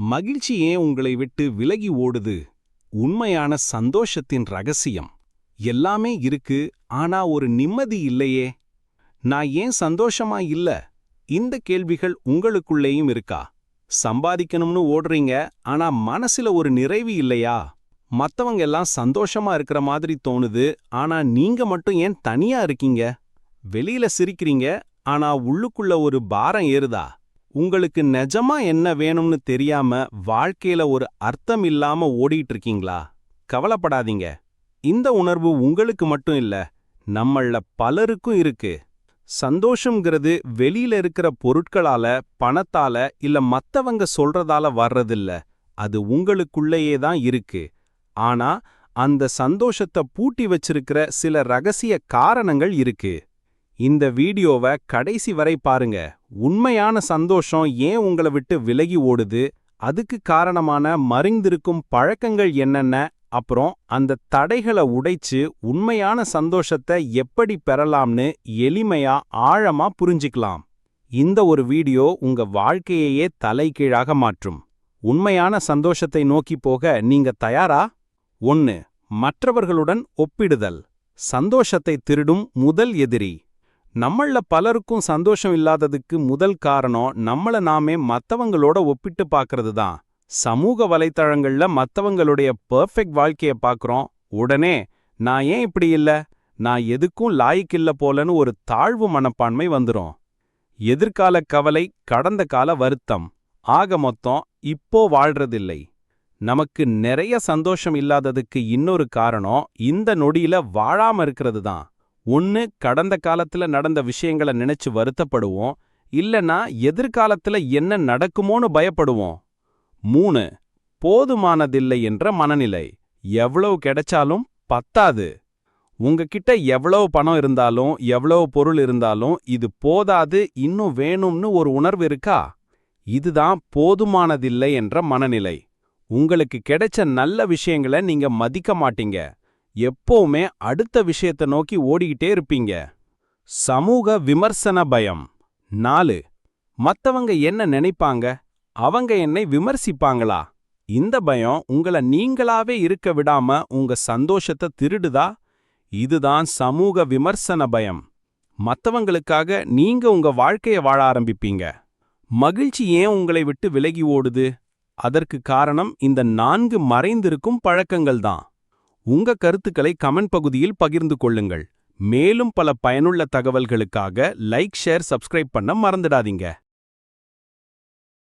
மகிழ்ச்சி ஏன் உங்களை விட்டு விலகி ஓடுது? உண்மையான சந்தோஷத்தின் ரகசியம். எல்லாமே இருக்கு ஆனா ஒரு நிம்மதி இல்லையே. நான் ஏன் சந்தோஷமா இல்ல? இந்த கேள்விகள் உங்களுக்குள்ளேயும் இருக்கா? சம்பாதிக்கணும்னு ஓடுறீங்க ஆனா மனசுல ஒரு நிறைவு இல்லையா? மத்தவங்க எல்லாம் சந்தோஷமா இருக்கிற மாதிரி தோணுது ஆனா நீங்க மட்டும் ஏன் தனியா இருக்கீங்க? வெளியில சிரிக்கிறீங்க ஆனா உள்ளுக்குள்ள ஒரு பாரம் ஏறுதா? உங்களுக்கு நிஜமா என்ன வேணும்னு தெரியாம வாழ்க்கையில ஒரு அர்த்தம் இல்லாம ஓடிட்டு இருக்கீங்களா கவலைப்படாதீங்க. இந்த உணர்வு உங்களுக்கு மட்டும் இல்ல நம்மள பலருக்கும் இருக்கு. சந்தோஷம்ங்கிறது வெளியில இருக்கிற பொருட்களால பணத்தால இல்ல மத்தவங்க சொல்றதால வர்றதில்ல. அது உங்களுக்குள்ளேயே தான் இருக்கு. ஆனா அந்த சந்தோஷத்தை பூட்டி வச்சிருக்கிற சில ரகசிய காரணங்கள் இருக்கு. இந்த வீடியோவை கடைசி வரை பாருங்க. உண்மையான சந்தோஷம் ஏன் உங்களை விட்டு விலகி ஓடுது? அதுக்கு காரணமான மறைந்திருக்கும் பழக்கங்கள் என்னென்ன? அப்புறம் அந்த தடைகளை உடைச்சு உண்மையான சந்தோஷத்தை எப்படி பெறலாம்னு எளிமையா ஆழமா புரிஞ்சுக்கலாம். இந்த ஒரு வீடியோ உங்க வாழ்க்கையையே தலைகீழாக மாற்றும். உண்மையான சந்தோஷத்தை நோக்கி போக நீங்க தயாரா? ஒன்னு மற்றவர்களுடன் ஒப்பிடுதல். சந்தோஷத்தை திருடும் முதல் எதிரி. நம்மள பலருக்கும் சந்தோஷம் இல்லாததுக்கு முதல் காரணம் நம்மள நாமே மத்தவங்களோட ஒப்பிட்டு பார்க்கறது தான். சமூக வலைத்தளங்கள்ல மத்தவங்களுடைய பெர்ஃபெக்ட் வாழ்க்கைய பார்க்குறோம் உடனே நான் ஏன் இப்படி இல்ல? நான் எதுக்கும் லாய்க்கில்ல போலன்னு ஒரு தாழ்வு மனப்பான்மை வந்துரும். எதிர்கால கவலை கடந்த கால வருத்தம். ஆக மொத்தம் இப்போ வாழ்றதில்லை. நமக்கு நிறைய சந்தோஷம் இல்லாததுக்கு இன்னொரு காரணம் இந்த நொடியில வாழாம இருக்கிறது தான். ஒன்னு கடந்த காலத்துல நடந்த விஷயங்களை நினைச்சு வருத்தப்படுவோம் இல்லனா எதிர்காலத்துல என்ன நடக்குமோன்னு பயப்படுவோம். மூணு போதுமானதில்லை என்ற மனநிலை. எவ்வளவு கிடைச்சாலும் பத்தாது. உங்ககிட்ட எவ்வளவு பணம் இருந்தாலும் எவ்வளவு பொருள் இருந்தாலும் இது போதாது இன்னும் வேணும்னு ஒரு உணர்வு இருக்கா? இதுதான் போதுமானதில்லை என்ற மனநிலை. உங்களுக்கு கிடைச்ச நல்ல விஷயங்களை நீங்க மதிக்க மாட்டீங்க. எப்போவுமே அடுத்த விஷயத்த நோக்கி ஓடிக்கிட்டே இருப்பீங்க. சமூக விமர்சன பயம். நாலு மத்தவங்க என்ன நினைப்பாங்க? அவங்க என்னை விமர்சிப்பாங்களா? இந்த பயம் உங்கள நீங்களாவே இருக்க விடாம உங்க சந்தோஷத்தை திருடுதா? இதுதான் சமூக விமர்சன பயம். மத்தவங்களுக்காக நீங்க உங்க வாழ்க்கைய வாழ ஆரம்பிப்பீங்க. மகிழ்ச்சி ஏன் உங்களை விட்டு விலகி ஓடுது? அதற்கு காரணம் இந்த நான்கு மறைந்திருக்கும் பழக்கங்கள் தான். உங்க கருத்துக்களை கமெண்ட் பகுதியில் பகிர்ந்து கொள்ளுங்கள். மேலும் பல பயனுள்ள தகவல்களுக்காக லைக் ஷேர் சப்ஸ்கிரைப் பண்ண மறந்துடாதீங்க.